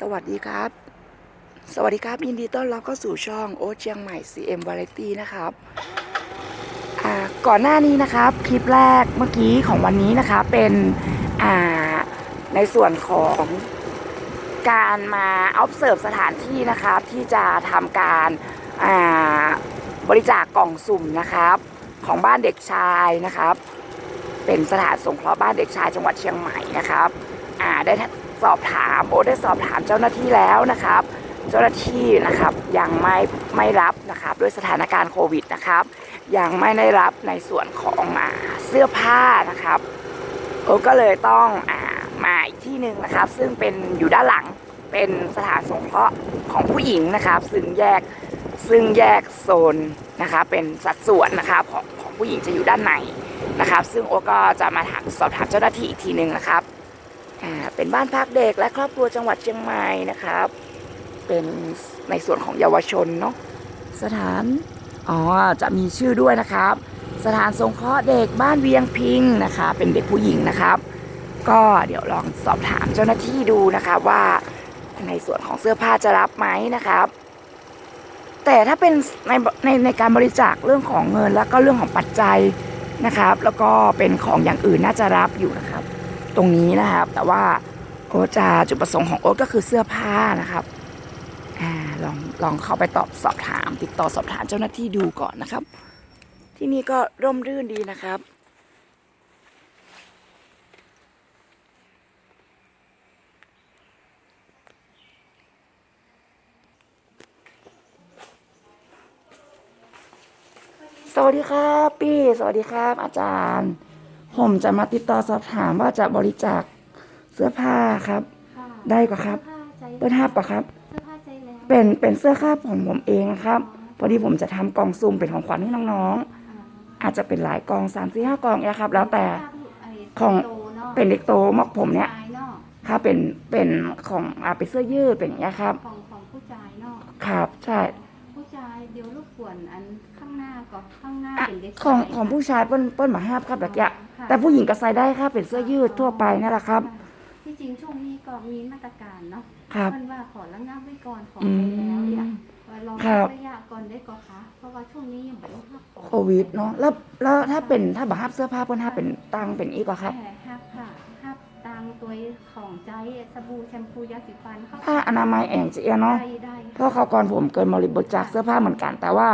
สวัสดีครับ สวัสดีครับ ยินดีต้อนรับเข้าสู่ช่องโอ๊ตเชียงใหม่ CM Variety นะครับ ก่อนหน้านี้นะครับ คลิปแรกเมื่อกี้ของวันนี้นะคะเป็นในส่วนของการมา observe สถานที่นะครับที่จะทำการาบริจาคกล่องสุ่มนะครับ ของบ้านเด็กชายนะครับ เป็นสถานสงเคราะห์บ้านเด็กชายจังหวัดเชียงใหม่นะครับอ่าได้ สอบถามโอ้ได้สอบถามเจ้าหน้าที่แล้วนะครับ เจ้าหน้าที่นะครับยังไม่ไม่รับนะครับด้วยสถานการณ์โควิดนะครับ ยังไม่ได้รับในส่วนของอ่าเสื้อผ้านะครับโอ้ก็เลยต้องอามาอีกที่หนึ่งนะครับ ซึ่งเป็นอยู่ด้านหลังเป็นสถานสงเคราะห์ของผู้หญิงนะครับ ซึ่งแยกซึ่งแยกโซนนะครับเป็นสัดส่วนนะครับของของผู้หญิงจะอยู่ด้านในนะครับ ซึ่งโอก็จะมาถามสอบถามเจ้าหน้าที่อีกทีหนึ่งนะครับ เป็นบ้านพักเด็กและครอบครัวจังหวัดเชียงใหม่นะครับ เป็นในส่วนของเยาวชนเนาะสถานอ๋อจะมีชื่อด้วยนะครับ สถานสงเคราะห์เด็กบ้านเวียงพิงนะคะ เป็นเด็กผู้หญิงนะครับ ก็เดี๋ยวลองสอบถามเจ้าหน้าที่ดูนะครับว่าในส่วนของเสื้อผ้าจะรับไหมนะครับ แต่ถ้าเป็นในในในการบริจาคเรื่องของเงินแล้วก็เรื่องของปัจจัยนะครับ แล้วก็เป็นของอย่างอื่นน่าจะรับอยู่นะครับ ตรงนี้นะครับ แต่ว่าโอ๊ตจะจุดประสงค์ของโอ๊ตก็คือเสื้อผ้านะครับอ่าลองลองเข้าไปตอบสอบถาม ติดต่อสอบถามเจ้าหน้าที่ดูก่อนนะครับ ที่นี่ก็ร่มรื่นดีนะครับสวัสดีครับ พี่ สวัสดีครับ อาจารย์ ผมจะมาติดต่อสอบถามว่าจะบริจาคเสื้อผ้าครับ ค่ะได้กว่าครับสื้อผ้าใจเปิ้ลฮับปะครับ เสื้อผ้าใจแล้วเป็นเป็นเสื้อคาบของผมเองครับ พอดีผมจะทำกล่องซุ่มเป็นของขวัญให้น้องอ่าๆอาจจะเป็นหลายกล่องสามสี่ห้ากล่องเนี่ยครับ แล้วแต่ไอ้ของ โตเนาะเป็นเด็กโตมากผมเนี่ยผู้ชาเนาะครับเป็นเป็นของอ่าเป็นเสื้อยืดเป็นอย่างเงี้ยครับ ของของผู้ชายเนาะครับ ใช่ ผู้ชายเดี๋ยวรบกวนอันข้าง หน้าก่อนข้างหน้าอะเป็นเด็กของชายของผู้ชายเปิ้ลเปิ้ลมาห้าบครับแบบเนี้ยค่ะแต่ผู้หญิงก็ใส่ได้ครับเป็นเสื้อยืดทั่วไปนั่นแหละครับะที่จริงช่วงนี้ก็มีมาตรการเนาะครับ เพิ่นว่าขอระงับไว้ก่อนขออืไปมแล้วอยากว่าลองครับ ระยะก่อนได้ก่อนคะเพราะว่าช่วงนี้ยังไม่ได้รับของโควิดเนาะแล้วแล้วถ้าเป็นถ้าบังคับเสื้อผ้าเปิ้ลห้าเป็นตังเป็นอีกเหรอครับแห่ฮับค่ะฮับตามตัวของใจสบู่แชมพูยาสีฟันเข้าผ้าอนามัยแองเจียเนาะได้ได้เพราะเขาวก่อนผมเกินบริบทจากเสื้อผ้าเหมือนกัน แต่ว่า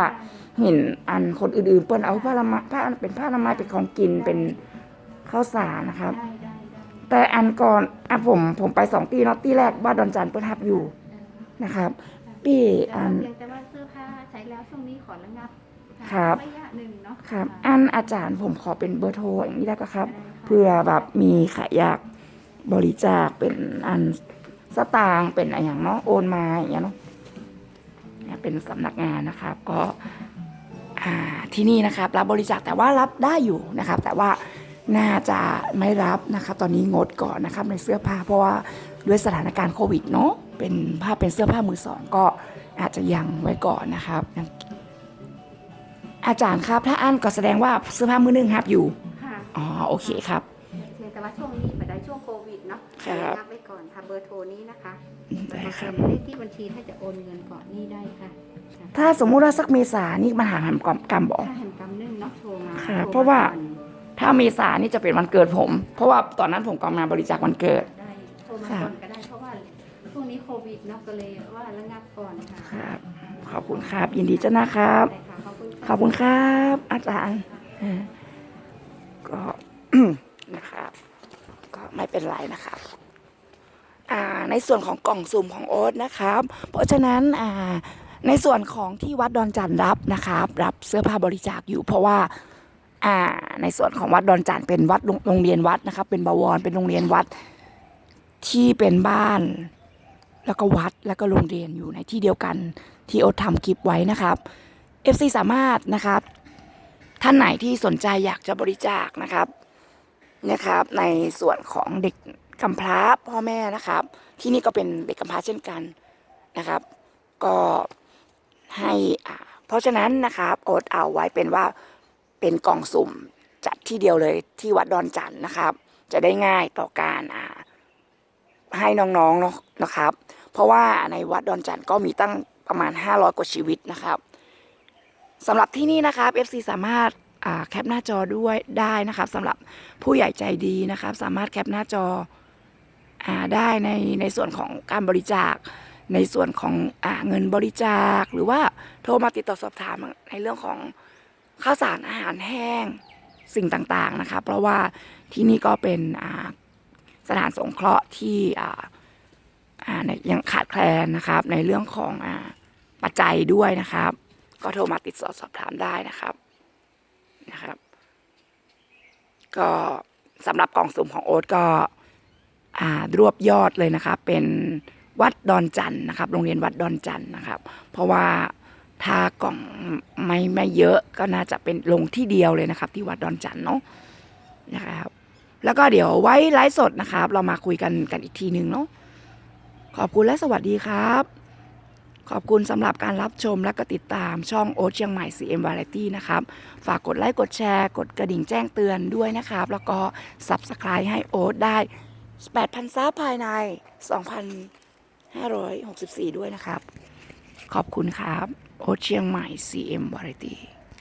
เห็นอันคนอื่นๆ เปิ้ลเอาผ้าละมาผ้าเป็นผ้าอนามัยเป็นของกินเป็นข้าวสารนะครับได้ได้ได้แต่อันก่อนอะผมผมไปสองตีเนาะตีแรกบ้านดอนจันทร์เปิ้ลฮับอยู่นะครับปีแต่อัว่านเพียงแต่ว่าเสื้อผ้าใช้แล้วช่วงนี้ขอระงับครับระยะหนึ่งเนาะครับะอันอาจารย์ผมขอเป็นเบอร์โทรอย่างนี้ได้ก็ครับได้ค่ะเพื่อแบบมีใครอยากบริจาคเป็นอันสตางค์เป็นอะไรอย่างเนาะโอนมาอย่างเงี้ยเนาะเนี่ยเป็นสำนักงานนะครับ ก็อ่า ที่นี่นะครับรับบริจาคแต่ว่ารับได้อยู่นะครับ แต่ว่าน่าจะไม่รับนะครับ ตอนนี้งดก่อนนะครับในเสื้อผ้า เพราะว่าด้วยสถานการณ์โควิดเนาะเป็นผ้าเป็นเสื้อผ้ามือสองก็อาจจะยังไว้ก่อนนะครับยังอาจารย์ครับถ้าอันก็แสดงว่าเสื้อผ้ามือหนึ่งครับอยู่ค่ะอ๋อโอเคครับเพียงแต่ว่าช่วงนี้ไปได้ช่วงโควิดเนาะครับระงับไว้ก่อนค่ะเบอร์โทรนี้นะคะ ได้ครับเลขที่บัญชีถ้าจะโอนเงินก่อนนี่ได้ค่ะค่ะถ้าสมมุติว่าสักเมษานี่มันหาหามกรรมกรรมบอกถ้าเห็นกำนึ่งเนาะโทรมาค่ะโทมเพราะว่าก่อนถ้าเมษานี่จะเป็นวันเกิดผม เพราะว่าตอนนั้นผมก็มาบริจาควันเกิดได้โทรมาค่ะก่อนก็ได้เพราะว่าช่วงนี้โควิดเนาะก็เลยว่าระงับก่อนค่ะครับขอบคุณครับ ยินดีเจ้านะครับได้ค่ะขอบคุณะขอบคุณครับ อาจารย์เออก็นะครับ ก็ไม่เป็นไรนะครับอ่า ในส่วนของกล่องสุ่มของโอ๊ตนะครับ เพราะฉะนั้นอ่าในส่วนของที่วัดดอนจันทร์รับนะครับรับเสื้อผ้าบริจาคอยู่เพราะว่าอ่าในส่วนของวัดดอนจันทร์เป็นวัดโรงโรงเรียนวัดนะครับ เป็นบวรเป็นโรงเรียนวัดที่เป็นบ้าน แล้วก็วัดแล้วก็โรงเรียนอยู่ในที่เดียวกันที่โอ๊ตทำคลิปไว้นะครับ FC สามารถนะครับ ท่านไหนที่สนใจอยากจะบริจาคนะครับนะครับ ในส่วนของเด็ก กำพร้าพ่อแม่นะครับ ที่นี่ก็เป็นเด็กกำพร้าเช่นกันนะครับ ก็ให้อ่าเพราะฉะนั้นนะครับโอดเอาไว้เป็นว่าเป็นกล่องสุ่มจัดที่เดียวเลยที่วัดดอนจันทร์นะครับ จะได้ง่ายต่อการอ่าให้น้องๆเนาะนะครับ เพราะว่าในวัดดอนจันทร์ก็มีตั้งประมาณ 500 กว่าชีวิตนะครับสำหรับที่นี่นะครับ FC สามารถอ่าแคปหน้าจอด้วยได้นะครับสำหรับผู้ใหญ่ใจดีนะครับ สามารถแคปหน้าจอ ได้ในในส่วนของการบริจาค ในส่วนของอเงินบริจาค หรือว่าโทรมาติดต่อสอบถามในเรื่องของข้าวสารอาหารแห้งสิ่งต่างๆนะคะ เพราะว่าที่นี่ก็เป็นสถานสงเคราะห์ที่ยังขาดแคลนนะครับ ในเรื่องของอปัจจัยด้วยนะครับ ก็โทรมาติดต่อสอบถามได้นะครับนะครับ ก็สำหรับกล่องสุ่มของโอ๊ตก็ รวบยอดเลยนะครับ เป็นวัดดอนจันทร์นะครับ โรงเรียนวัดดอนจันทร์นะครับ เพราะว่าถ้ากล่องไม่ไม่เยอะก็น่าจะเป็นลงที่เดียวเลยนะครับ ที่วัดดอนจันทร์เนาะนะครับ แล้วก็เดี๋ยวไว้ไลฟ์สดนะครับ เรามาคุยกันกันอีกทีหนึ่งเนาะขอบคุณและสวัสดีครับ ขอบคุณสำหรับการรับชมและก็ติดตามช่องโอ๊ตเชียงใหม่ CM Variety นะครับ ฝากกดไลค์กดแชร์ กดกระดิ่งแจ้งเตือนด้วยนะครับ แล้วก็ Subscribe ให้โอ๊ตได้ 8,000ซับภายใน 2,564 ด้วยนะครับ ขอบคุณครับ โอเชียงใหม่ CM Variety